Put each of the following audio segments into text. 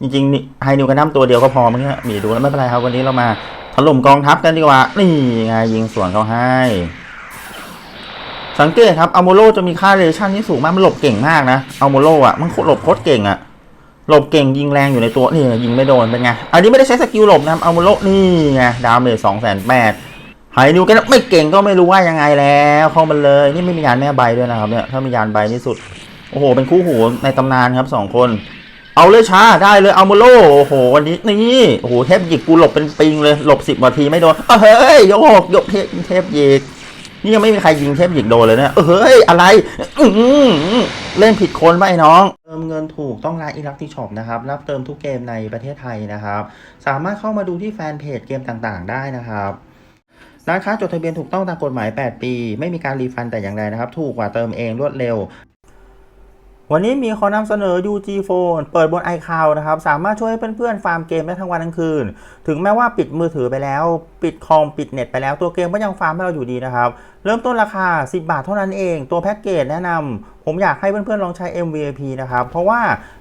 จริงๆไฮนิวกันดั้มตัวเดียวก็พอมั้งเนี่ยมีดูแล้วไม่เป็นไรครับวันนี้เรามาถล่มกองทัพกันดีกว่า นี่ไงยิงสวนเขาให้ สังเกตครับอัลโมโลจะมีค่าเรชั่นที่สูงมากมันหลบเก่งมากนะอัลโมโลอะมันหลบโคตรเก่งอะหลบเก่งยิงแรงอยู่ในตัวนี่ยิงไม่โดนเป็นไง อันนี้ไม่ได้ใช้สกิลหลบนะครับอัลโมโลนี่ไงดาเมจสองแสนแปดไฮนิวกันไม่เก่งก็ไม่รู้ว่ายังไงแล้วเข้ามาเลย นี่ไม่มียานแม่ใบด้วยนะครับเนี่ยถ้ามียานใบนี่สุดโอ้โหเป็นคู่หูในตำนานครับสองคน เอาเลยช้าได้เลยเอาโมโลโอ้โหวันนี้นี่โอ้โหเทพหยิกกูหลบเป็นปิงเลยหลบสิบนาทีไม่โดนเอ้ยยกยกเทพเทพหยิกนี่ยังไม่มีใครยิงเทพหยิกโดนเลยนะเฮ้ยอะไรอืเล่นผิดคนไปน้อง เติมเงินถูกต้องร้านอีลักที่ช็อปนะครับ รับเติมทุกเกมในประเทศไทยนะครับ สามารถเข้ามาดูที่แฟนเพจเกมต่างๆ ได้นะครับร้านค้าจดทะเบียนถูกต้องตามกฎหมาย 8 ปี ไม่มีการรีฟันแต่อย่างใดนะครับ ถูกกว่าเติมเองรวดเร็ว วันนี้มีขอนำเสนอ UG Phone เปิดบน iCloud นะครับ สามารถช่วยให้เพื่อนๆ ฟาร์มเกมได้ทั้งวันทั้งคืน ถึงแม้ว่าปิดมือถือไปแล้ว ปิดคอมปิดเน็ตไปแล้ว ตัวเกมก็ยังฟาร์มให้เราอยู่ดีนะครับ เริ่มต้นราคา 10 บาทเท่านั้นเอง ตัวแพ็กเกจแนะนำ ผมอยากให้เพื่อนๆ ลองใช้ MVP นะครับ เพราะว่า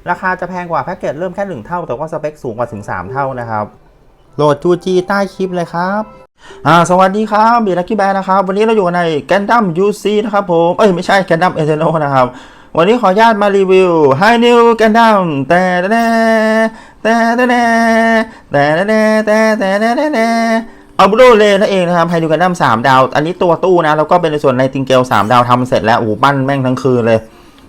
ราคาจะแพงกว่าแพ็กเกจเริ่มแค่ 1 เท่า แต่ว่าสเปคสูงกว่าถึง 3 เท่านะครับ โหลด UG ใต้คลิปเลยครับอ่าสวัสดีครับบีลักกี้แบนะครับ วันนี้เราอยู่ในแกนดัม UC นะครับผม เอ้ยไม่ใช่แกนดัมเอเทโนนะครับ วันนี้ขออนุญาตมารีวิว High New Gundam แต่แต่แต่แต่แต่แต่แต่แต่แต่แต่แต่เอาบูโรเลนั่นเองนะครับ High New Gundam 3ดาว อันนี้ตัวตู้นะ แล้วก็เป็นในส่วนในติงเกล3ดาวทำเสร็จแล้วโอ้ปั้นแม่งทั้งคืนเลย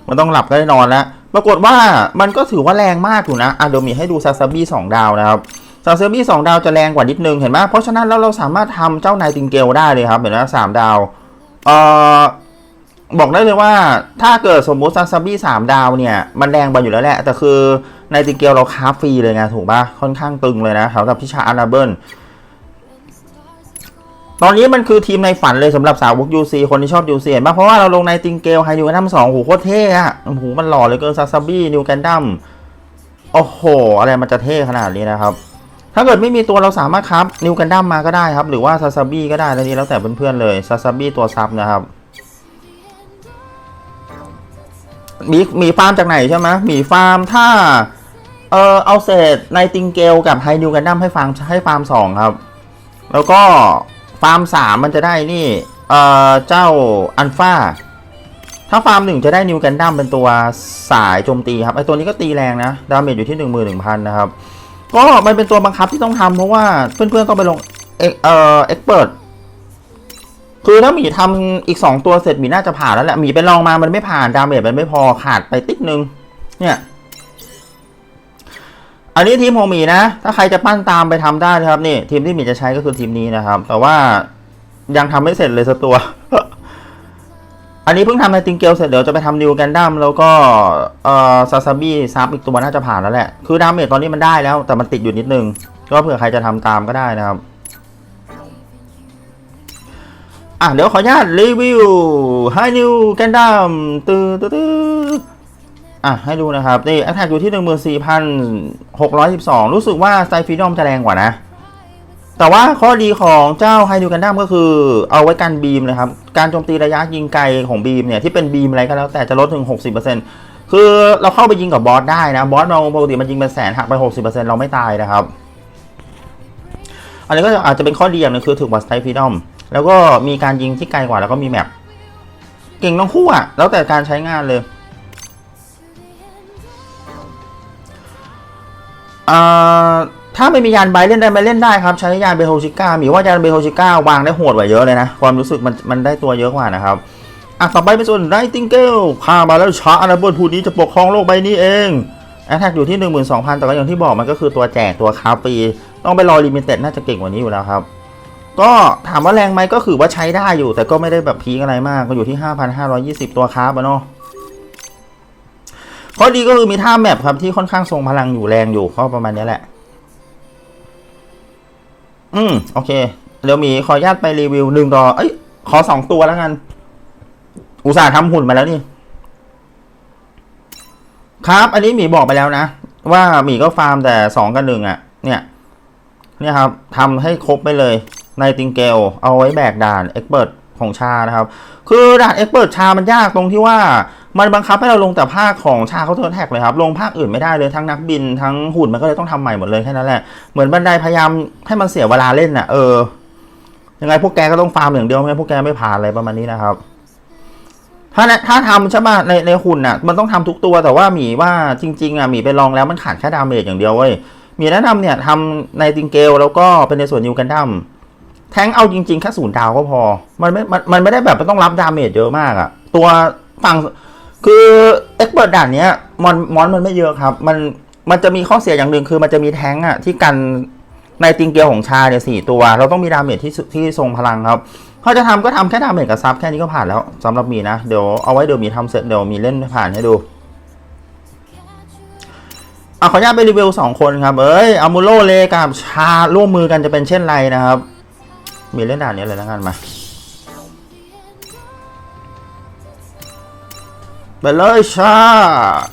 มันต้องหลับก็ได้นอนแล้ว ปรากฏว่ามันก็ถือว่าแรงมากอยู่นะอะเดี๋ยวมีให้ดูซาซาบี้2ดาวนะครับซาซาบี้2ดาวจะแรงกว่านิดนึงเห็นไหมเพราะฉะนั้นแล้วเราสามารถทำเจ้านายติงเกลได้เลยครับเห็นไหมสามดาวเอ่อ บอกได้เลยว่าถ้าเกิดสมมุติซาซาบี้สามดาวเนี่ย มันแรงไปอยู่แล้วแหละ แต่คือในติงเกลเราคราฟรีเลยไงถูกปะค่อนข้างตึงเลยนะสำหรับพิชาอานาเบิลตอนนี้มันคือทีมในฝันเลยสำหรับสาวก UC คนที่ชอบ UC เห็นปะเพราะว่าเราลงในติงเกลไฮนิวกันดัมสองโหโคตรเท่อะโอ้โหมันหล่อเลยเกินซาซาบี้นิวกันดัมโอ้โห อะไรมันจะเท่ขนาดนี้นะครับ ถ้าเกิดไม่มีตัวเราสามารถครับนิวกันดัมมาก็ได้ครับ หรือว่าซาซาบี้ก็ได้แล้วนี้แล้วแต่เพื่อนๆเลยซาซาบี้ตัวซับนะครับ มีมีฟาร์มจากไหนใช่ไหมมีฟาร์มถ้า เออเอาเศษในติงเกลกับไฮนิวกันดั้มให้ฟาร์มให้ฟาร์มสองครับ แล้วก็ฟาร์มสามมันจะได้นี่ เออเจ้าอันฟาถ้าฟาร์มหนึ่งจะได้นิวกันดั้มเป็นตัวสายโจมตีครับไอตัวนี้ก็ตีแรงนะ ดาเมจอยู่ที่หนึ่งหมื่นหนึ่งพันนะครับ ก็มันเป็นตัวบังคับที่ต้องทำเพราะว่าเพื่อนๆต้องไปลงเอ็กเอ่อเอ็กเปิด คือถ้าหมีทำอีก 2 ตัวเสร็จหมีน่าจะผ่านแล้วแหละหมีไปลองมามันไม่ผ่านดาเมจมันไม่พอขาดไปติ๊กนึง เนี่ย อันนี้ทีมของหมีนะ ถ้าใครจะปั้นตามไปทำได้นะครับนี่ ทีมที่หมีจะใช้ก็คือทีมนี้นะครับ แต่ว่ายังทำไม่เสร็จเลยสักตัว อันนี้เพิ่งทำในติงเกลเสร็จเดี๋ยวจะไปทำนิวกันดั้มแล้วก็เอ่อซาซาบี้ซับอีกตัวน่าจะผ่านแล้วแหละคือดาเมจตอนนี้มันได้แล้ว แต่มันติดอยู่นิดนึงก็เผื่อใครจะทำตามก็ได้นะครับ อะเดี๋ยวขออนุญาตรีวิวให้นิวกันดัมตื้อตื้อตืออะให้ดูนะครับนี่แอคแท็กอยู่ที่ 14,612 รู้สึกว่าไซฟีดอมจะแรงกว่านะ แต่ว่าข้อดีของเจ้าไฮดูกันดัมก็คือเอาไว้กันบีมนะครับ การโจมตีระยะยิงไกลของบีมเนี่ยที่เป็นบีมอะไรก็แล้วแต่จะลดถึง 60%คือเราเข้าไปยิงกับบอสได้นะบอสเราปกติมันยิงเป็นแสนหักไป 60%เราไม่ตายนะครับ อันนี้ก็อาจจะเป็นข้อดีอย่างหนึงคือถูกบัสไทฟีดอม แล้วก็มีการยิงที่ไกลกว่าแล้วก็มีแมปเก่งทั้งคู่อะแล้วแต่การใช้งานเลยอ่าถ้าไม่มียานใบเล่นได้ไหมเล่นได้ครับ ใช้ยานเบโฮชิก้ามีว่ายานเบโฮชิก้าวางได้โหดกว่าเยอะเลยนะ ความรู้สึกมันมันได้ตัวเยอะกว่านะครับอะต่อไปเป็นส่วนไรติงเกลข้ามาแล้วช้าอันดับนผู้นี้จะปกครองโลกใบนี้เองแอทแทกอยู่ที่ 12,000แต่ก็อย่างที่บอกมันก็คือตัวแจกตัวคาฟีต้องไปรอลิมิเต็ดน่าจะเก่งกว่านี้อยู่แล้วครับ ก็ถามว่าแรงไหมก็คือว่าใช้ได้อยู่ แต่ก็ไม่ได้แบบพีคอะไรมากก็อยู่ที่ 5,520 ตัวคร์บอะเนาะข้อดีก็คือมีท่าแมปครับที่ค่อนข้างทรงพลังอยู่แรงอยู่ก็ประมาณนี้แหละ อืม โอเคเดี๋ยวมีขออนุญาตไปรีวิวหนึ่งต่อเอ้ย ขอสองตัวแล้วกัน อุตส่าห์ทำหุ่นมาแล้วนี่ ครับ อันนี้หมีบอกไปแล้วนะ ว่าหมีก็ฟาร์มแต่สองกับหนึ่งอะ เนี่ย เนี่ยครับทำให้ครบไปเลย ในติงเกลเอาไว้แบกด่านเอ็กเปิดของชานะครับ คือด่านเอ็กเปิดชามันยากตรงที่ว่ามันบังคับให้เราลงแต่ภาคของชาเขาเทอร์แท็กเลยครับ ลงภาคอื่นไม่ได้เลยทั้งนักบินทั้งหุ่นมันก็เลยต้องทำใหม่หมดเลยแค่นั้นแหละ เหมือนบันไดพยายามให้มันเสียเวลาเล่นน่ะเออ ยังไงพวกแกก็ต้องฟาร์มอย่างเดียวไม่งั้นพวกแกไม่ผ่านอะไรประมาณนี้นะครับ ถ้าถ้าทำใช่ป่ะในในหุ่นน่ะ มันต้องทำทุกตัวแต่ว่าหมีว่าจริง ๆอะหมีไปลองแล้วมันขาดแค่ดาเมจอย่างเดียวเว้ยหมีแนะนำเนี่ยทำในติงเกลแล้วก็เป็นในส่วนนิวกันดั้ม แทงเอาจริงๆ แค่ศูนย์ดาวก็พอ มันไม่มันมันไม่ได้แบบมันต้องรับดาเมจเยอะมากอะตัวฝั่งคือเอ็กเบิร์ดด่านเนี้ยมอนมอนมันไม่เยอะครับ มันมันจะมีข้อเสียอย่างหนึ่งคือมันจะมีแทงอะที่กันในติงเกลของชาเนี่ยสี่ตัว เราต้องมีดาเมจที่ที่ทรงพลังครับเขาจะทำก็ทำแค่ดาเมจกับซับแค่นี้ก็ผ่านแล้วสำหรับมีนะ เดี๋ยวเอาไว้เดี๋ยวมีทำเสร็จเดี๋ยวมีเล่นผ่านให้ดูอะขออนุญาตไปรีวิวสองคนครับเอ้ยอามูโรเลกับชาร่วมมือกันจะเป็นเช่นไรนะครับ มีเล่นด่านนี้เลยแล้วกันมาไปเลยชา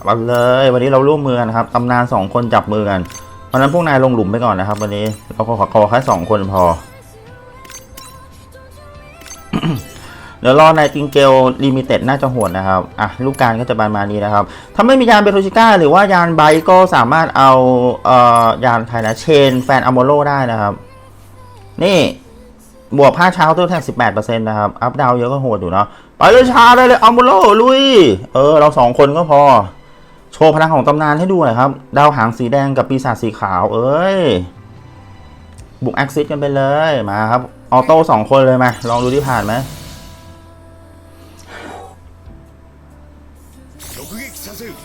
ไปเลย วันนี้เราร่วมมือกันครับตำนานสองคนจับมือกันเพราะนั้นพวกนายลงหลุมไปก่อนนะครับ วันนี้เราขอขอแค่สองคนพอ เดี๋ยวรอในติงเกลลิมิเต็ดน่าจะโหดนะครับ อะ ลูกการก็จะประมาณนี้นะครับ ถ้าไม่มียานเบโทชิก้า หรือว่ายานไบก็สามารถเอาเอ่อยานใครนะเชน แฟนอโมโลได้นะครับ นี่ บวกผ้าเช้าตัวแทนสิบแปดเปอร์เซ็นต์นะครับ อัพดาวเยอะก็โหดอยู่เนาะ ไปเลยชาได้เลยอัมโบโลลุย เออ เราสองคนก็พอ โชว์พลังของตำนานให้ดูหน่อยครับ ดาวหางสีแดงกับปีศาจสีขาว เอ้ย บุกแอคซิสกันไปเลย มาครับ ออโต้สองคนเลยมา ลองดูที่ผ่านไหม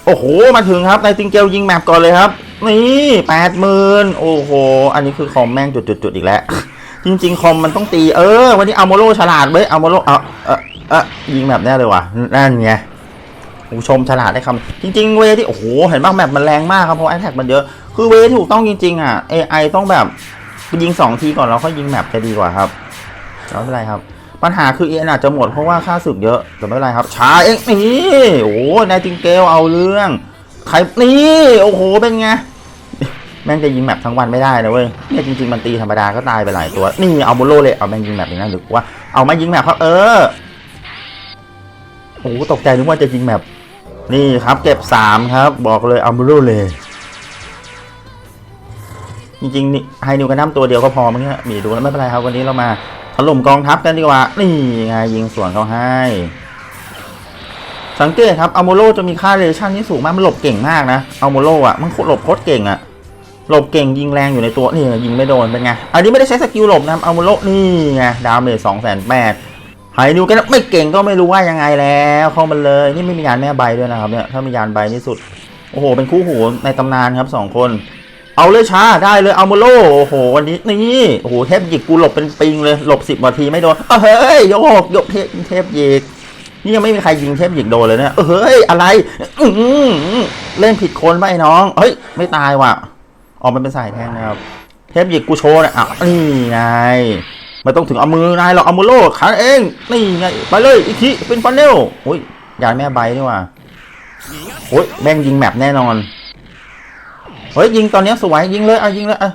โอ้โห มาถึงครับ ในติงเกลยิงแมปก่อนเลยครับ นี่แปดหมื่นโอ้โห อันนี้คือคอมแม่งจุดๆอีกแล้ว จริง ๆ คอมมันต้องตี เออ วันนี้อัลโมโลฉลาดเว้ยอัลโมโลเออเออเออยิงแมปแน่เลยว่ะนั่นไงผู้ชมฉลาดได้คำจริง ๆ เวที่โอ้โหเห็นบ้างแมปมันแรงมากครับเพราะแอแทกมันเยอะคือเวที่ถูกต้องจริง ๆ อะ AI ต้องแบบยิงสองทีก่อนแล้วค่อยยิงแมปจะดีกว่าครับไม่เป็นไรครับ ปัญหาคือเอ็นอาจจะหมดเพราะว่าค่าศึกเยอะแต่ไม่เป็นไรครับช้าเองนี่โอ้โหนายติงเกลเอาเรื่องใครนี่โอ้โหเป็นไง แม่งจะยิงแมปทั้งวันไม่ได้นะเว้ยเนี่ยจริงๆมันตีธรรมดาก็ตายไปหลายตัว นี่เอาโมโลเลย เอาแม่งยิงแมปอย่างนั้หรือว่าเอามายิงแมปครับเออ โอ้โหตกใจนึกว่าจะยิงแมปนี่ครับ เก็บสามครับ บอกเลยเอาโมโลเลย จริงๆนี่ไฮนิวกันน้ำตัวเดียวก็พอมั้งเนี่ยมีดูแล้วไม่เป็นไรครับวันนี้เรามาถล่มกองทัพกันดีกว่า นี่ไงยิงสวนเขาให้ สังเกตครับอัลโมโลจะมีค่าเรชั่นที่สูงมากมันหลบเก่งมากนะอัลโมโลอะมันหลบโคตรเก่งอะ หลบเก่งยิงแรงอยู่ในตัวนี่ยิงไม่โดนเป็นไง อันนี้ไม่ได้ใช้สกิลหลบนะอัลโมโลนี่ไงดาเมจสองแสนแปดไฮนิวกันไม่เก่งก็ไม่รู้ว่ายังไงแล้วเข้ามาเลย นี่ไม่มียานแม่ใบด้วยนะครับเนี่ยถ้ามียานใบนี่สุด โอ้โห เป็นคู่หูในตำนานครับสองคน เอาเลยช้าได้เลยเอาโมโลโอ้โหวันนี้นี่โอ้โหเทพหยิกกูหลบเป็นปิงเลยหลบสิบนาทีไม่โดนเอ้ยยกยกเทพเทพหยิกนี่ยังไม่มีใครยิงเทพหยิกโดนเลยเนี่ยเฮ้ยอะไรอืเล่นผิดคนไปน้อง เฮ้ยไม่ตายว่ะ ออกมาเป็นสายแทงนะครับ เทพหยิกกูโชว์นะอะนี่ไงไม่ต้องถึงเอามือนายหรอกเอามือโลดขาเองนี่ไงไปเลยอีกทีเป็นฟันเนลโอ้ยยายแม่ใบนี่ว่ะโอ้ยแม่งยิงแมปแน่นอนเฮ้ยยิงตอนนี้สวยยิงเลยเอะยิงเลยเอะ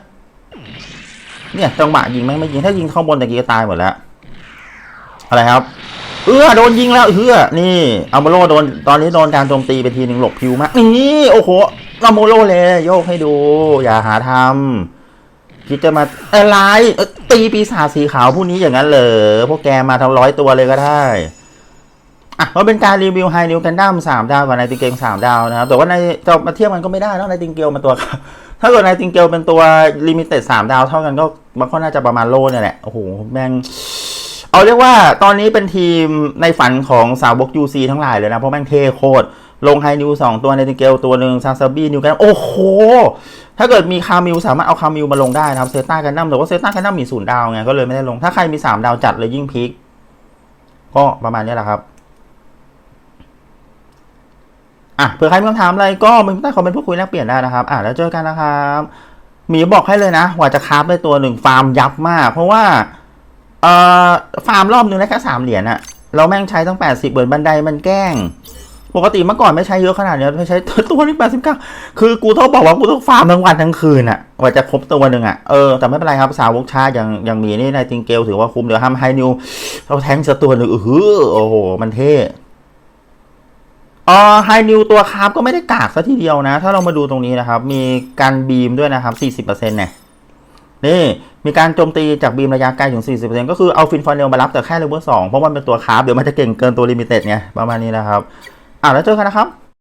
เนี่ยจังหวะยิงแม่งไม่ยิงถ้ายิงข้างบนตะกี้ก็ตายหมดแล้วอะไรครับ เออโดนยิงแล้วเฮือนี่อัลโมโลโดนตอนนี้โดนการโจมตีไปทีหนึ่งหลบพิวมากนี่โอ้โห อัลโมโลเลยโยกให้ดู อย่าหาทำคิดจะมาอะไรตีปีศาจสีขาวผู้นี้อย่างนั้นเหรอพวกแกมาทั้งร้อยตัวเลยก็ได้อะมันเป็นการรีวิวไฮนิวกันดั้มสามดาวกับไนติงเกลสามดาวนะครับแต่ว่าในจะมาเทียบกันก็ไม่ได้แล้วไนติงเกลมันตัว ถ้าเกิดไนติงเกลเป็นตัวลิมิเต็ดสามดาวเท่ากันก็มันก็น่าจะประมาณโลเนี่ยแหละ โอ้โหแม่งเอาเรียกว่าตอนนี้เป็นทีมในฝันของสาวบก UC ทั้งหลายเลยนะ เพราะแม่งเท่โคตร ลงไฮนิวสองตัวในติเกลตัวหนึ่งซาซาบี้นิวกันโอ้โห ถ้าเกิดมีคามิวสามารถเอาคามิวมาลงได้นะครับเซต้ากันดั้มแต่ว่าเซต้ากันดั้มมีศูนย์ดาวไงก็เลยไม่ได้ลง ถ้าใครมีสามดาวจัดเลยยิ่งพีคก็ประมาณนี้แหละครับอะเผื่อใครมีคำถามอะไรก็มึงใต้คอมเมนต์พูดคุยแลกเปลี่ยนได้นะครับ อะแล้วเจอกันนะครับหมีบอกให้เลยนะว่าจะคราฟได้ตัวหนึ่งฟาร์มยับมาก เพราะว่าเอ่อฟาร์มรอบนึงได้แค่สามเหรียญอะเราแม่งใช้ตั้งแปดสิบเหมือนบันไดมันแกล้ง ปกติเมื่อก่อนไม่ใช้เยอะขนาดนี้ไม่ใช้ตัวนี้แปดสิบเก้าคือกูต้องบอกว่ากูต้องฟาร์มทั้งวันทั้งคืนอะกว่าจะครบตัวหนึ่งอะเออแต่ไม่เป็นไรครับสาวกชาอย่างอย่างมีนี่ในติงเกลถือว่าคุ้มเดี๋ยวห้ามไฮนิวเราแทงสตัวหนึ่งเออโอ้โห มันเท่เออไฮนิวตัวคาร์บก็ไม่ได้กากซะทีเดียวนะ ถ้าเรามาดูตรงนี้นะครับ มีการบีมด้วยนะครับสี่สิบเปอร์เซ็นต์เนี่ยนี่มีการโจมตีจากบีมระยะไกลถึง 40%ก็คือเอาฟินฟอนเนลมารับแต่แค่เลเวลสองเพราะมันเป็นตัวคาร์บเดี๋ยวมันจะเก่งเกินตัวลิมิเต็ดไงประมาณนี้นะครับ อ่าแล้วเจอกันนะครับ